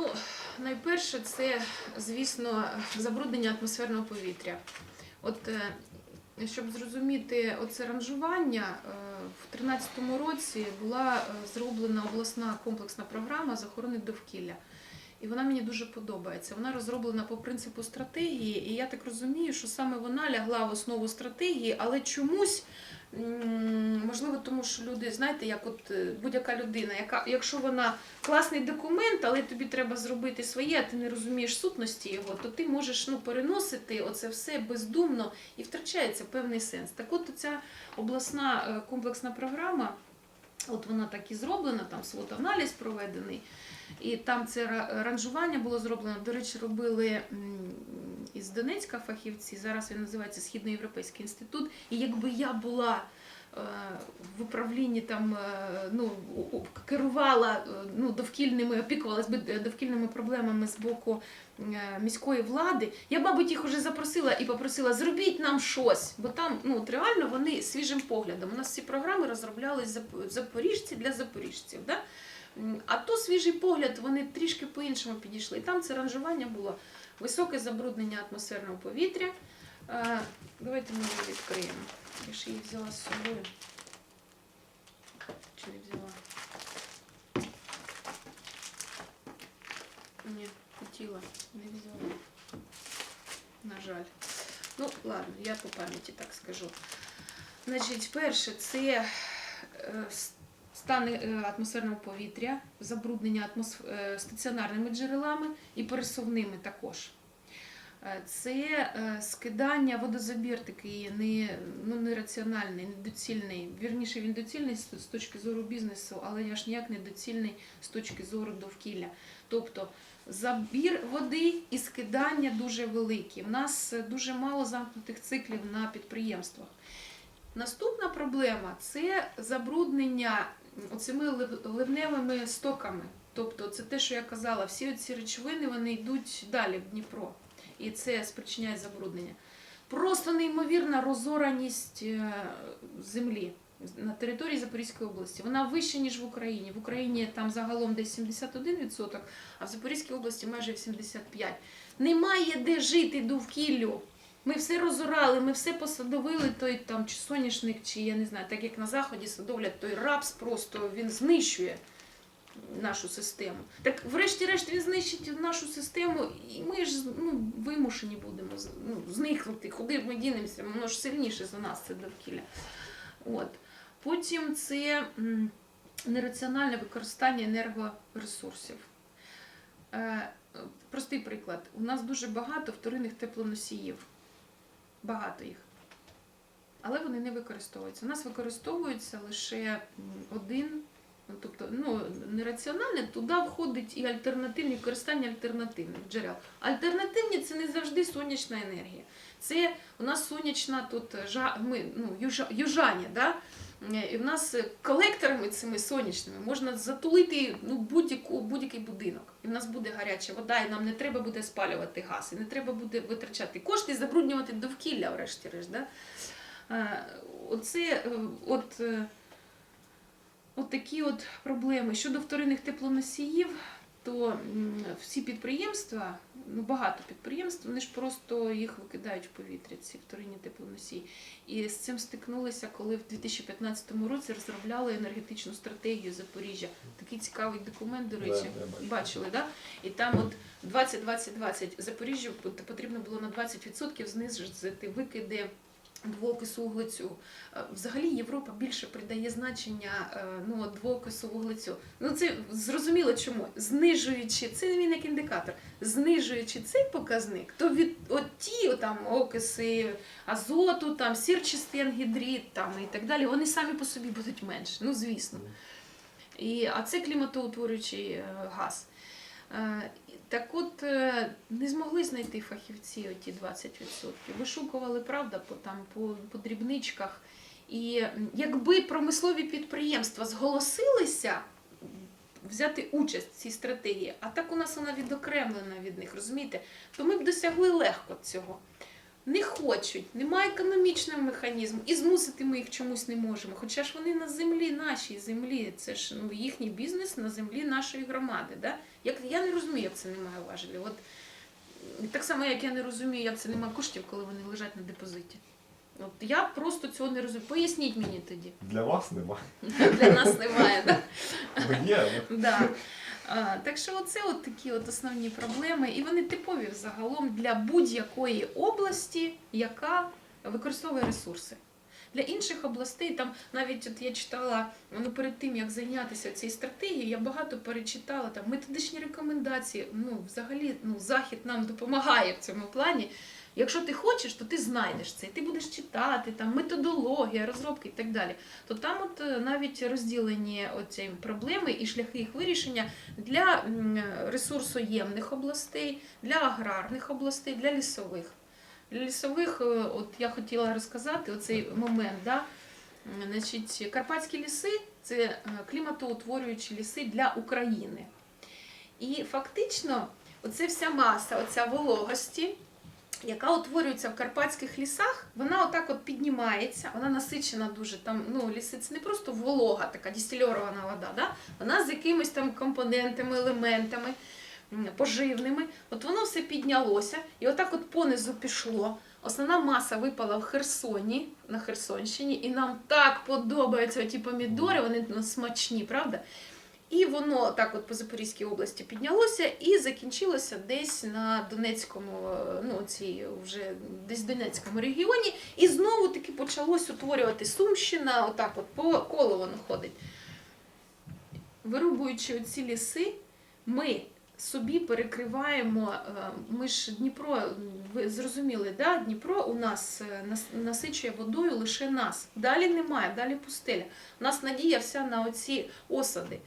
Ну, найперше, це, звісно, забруднення атмосферного повітря. От е, щоб зрозуміти оце ранжування, е, в 2013 році була е, зроблена обласна комплексна програма з охорони довкілля. І вона мені дуже подобається. Вона розроблена по принципу стратегії, і я так розумію, що саме вона лягла в основу стратегії, але чомусь, можливо, тому що люди, знаєте, як от е, будь-яка людина, яка, якщо вона класний документ, але тобі треба зробити своє, а ти не розумієш сутності його, то ти можеш ну, переносити оце все бездумно і втрачається певний сенс. Так от ця обласна е, комплексна програма. От вона так і зроблена, там свот-аналіз проведений, і там це ранжування було зроблено. До речі, робили із Донецька фахівці. Зараз він називається Східноєвропейський інститут. І якби я була в управлінні там е, ну, керувала е, ну, довкільними, опікувалась би е, довкільними проблемами з боку е, міської влади, я мабуть, їх уже запросила і попросила, зробіть нам щось, бо там ну, от реально вони свіжим поглядом. У нас ці програми розроблялись запоріжці для запоріжців. Да? А то свіжий погляд, вони трішки по-іншому підійшли. І там це ранжування було високе забруднення атмосферного повітря. Е, Давайте ми її відкриємо. Я ж її взяла з собою. Чи не взяла? Ні, хотіла, не взяла. На жаль. Ну, ладно, я по пам'яті так скажу. Значить, перше, це е, стан е, атмосферного повітря, забруднення атмосф... е, стаціонарними джерелами і пересувними також. Е, Це е, скидання водозабір такий не, ну, нераціональний, недоцільний. Вірніше, він доцільний з точки зору бізнесу, але аж ніяк не доцільний з точки зору довкілля. Тобто забір води і скидання дуже великі. У нас е, дуже мало замкнутих циклів на підприємствах. Наступна проблема це забруднення оцими лив- ливневими стоками. Тобто, це те, що я казала, всі ці речовини вони йдуть далі в Дніпро, і це спричиняє забруднення. Просто неймовірна розораність е, землі на території Запорізької області. Вона вища, ніж в Україні. В Україні там загалом десь 71%, а в Запорізькій області майже 85%. Немає де жити довкіллю. Ми все розорали, ми все посадовили, той там чи соняшник, чи я не знаю, так як на заході садовлять, той рапс просто він знищує нашу систему. Так, врешті-решт, він знищить нашу систему, і ми ж ну, вимушені будемо ну, зникнути. Куди ми дінемося? Воно ж сильніше за нас, це довкілля. От. Потім це нераціональне використання енергоресурсів. Е, Простий приклад. У нас дуже багато вторинних теплоносіїв. Багато їх. Але вони не використовуються. У нас використовується лише один, тобто ну, нераціональне, туди входить і альтернативні використання альтернативних джерел. Альтернативні це не завжди сонячна енергія. Це у нас сонячна тут ми, ну, южа, южані, да? І в нас колекторами цими сонячними можна затулити ну, будь-який будинок. І в нас буде гаряча вода, і нам не треба буде спалювати газ, і не треба буде витрачати кошти забруднювати довкілля, врешті-решт. Да? Е, Оце е, от, е, такі от проблеми. Щодо вторинних теплоносіїв, то всі підприємства, ну багато підприємств, вони ж просто їх викидають в повітря, ці вторинні теплоносії. І з цим стикнулися, коли в 2015 році розробляли енергетичну стратегію Запоріжжя. Такий цікавий документ, до речі, Да, бачили, да? І там от 20-20-20 Запоріжжю потрібно було на 20% знизити викиди двоокису вуглецю. Е, Взагалі Європа більше придає значення е, ну, двоокису вуглецю. Ну це зрозуміло чому. Знижуючи, це не він як індикатор, знижуючи цей показник, то від от ті там окиси азоту, там сірчистий ангідрид там, і так далі, вони самі по собі будуть менше. Ну звісно. І, а це кліматоутворюючий е, газ. Е, Так от е, не змогли знайти фахівці оті 20%. Вишукували, правда, по, там, по, по дрібничках. І якби промислові підприємства зголосилися взяти участь в цій стратегії, а так у нас вона відокремлена від них, розумієте, то ми б досягли легко цього. Не хочуть, немає економічного механізму, і змусити ми їх чомусь не можемо. Хоча ж вони на землі, нашій землі, це ж ну, їхній бізнес на землі нашої громади. Да? Як, я не розумію, як це немає важелі. От, так само, як я не розумію, як це немає коштів, коли вони лежать на депозиті. От я просто цього не розумію. Поясніть мені тоді. Для вас немає. Для нас немає. Бо Да. Так що оце от такі от основні проблеми, і вони типові взагалом для будь-якої області, яка використовує ресурси. Для інших областей, там навіть от я читала ну, перед тим, як зайнятися цією стратегією, я багато перечитала там методичні рекомендації. Ну, взагалі, ну, захід нам допомагає в цьому плані. Якщо ти хочеш, то ти знайдеш це, і ти будеш читати, там методологія, розробки і так далі. То там от е, навіть розділені оці проблеми і шляхи їх вирішення для ресурсоємних областей, для аграрних областей, для лісових. Для лісових, е, от я хотіла розказати оцей момент. Да? Значить, Карпатські ліси це е, кліматоутворюючі ліси для України. І фактично, оце вся маса, оця вологості, яка утворюється в карпатських лісах, вона отак от піднімається, вона насичена дуже. Там ну, ліси це не просто волога, така дистильована вода, да? вона з якимись там компонентами, елементами поживними. От воно все піднялося, і отак от понизу пішло. Основна маса випала в Херсоні, на Херсонщині, і нам так подобаються ті помідори, вони ну, смачні, правда? І воно так от по Запорізькій області піднялося і закінчилося десь на Донецькому, е, ну цій вже десь в Донецькому регіоні, і знову таки почалось утворювати Сумщина, отак от по колу воно ходить. Вирубуючи оці ліси, ми собі перекриваємо, е, ми ж Дніпро, ви зрозуміли, да? Дніпро у нас е, насичує водою лише нас. Далі немає, далі пустеля. У нас надія вся на оці осади,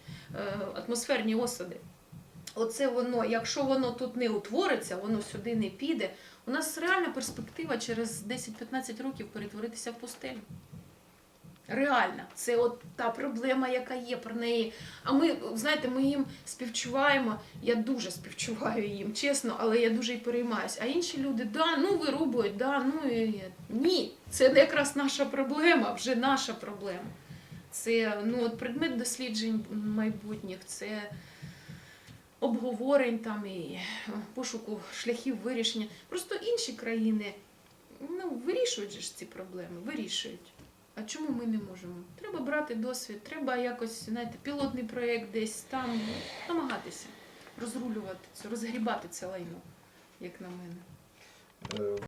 атмосферні осади. Оце воно, якщо воно тут не утвориться, воно сюди не піде. У нас реальна перспектива через 10-15 років перетворитися в пустелю. Реальна, це от та проблема, яка є про неї. А ми, знаєте, ми їм співчуваємо. Я дуже співчуваю їм, чесно, але я дуже і переймаюсь. А інші люди, да, ну вирубують, да, ну і ні, це якраз наша проблема, вже наша проблема. Це ну, от предмет досліджень майбутніх, це обговорень там і пошуку шляхів вирішення. Просто інші країни ну, вирішують ж ці проблеми, вирішують. А чому ми не можемо? Треба брати досвід, треба якось, знаєте, пілотний проєкт десь там намагатися розрулювати це, розгрібати це лайно, як на мене. е,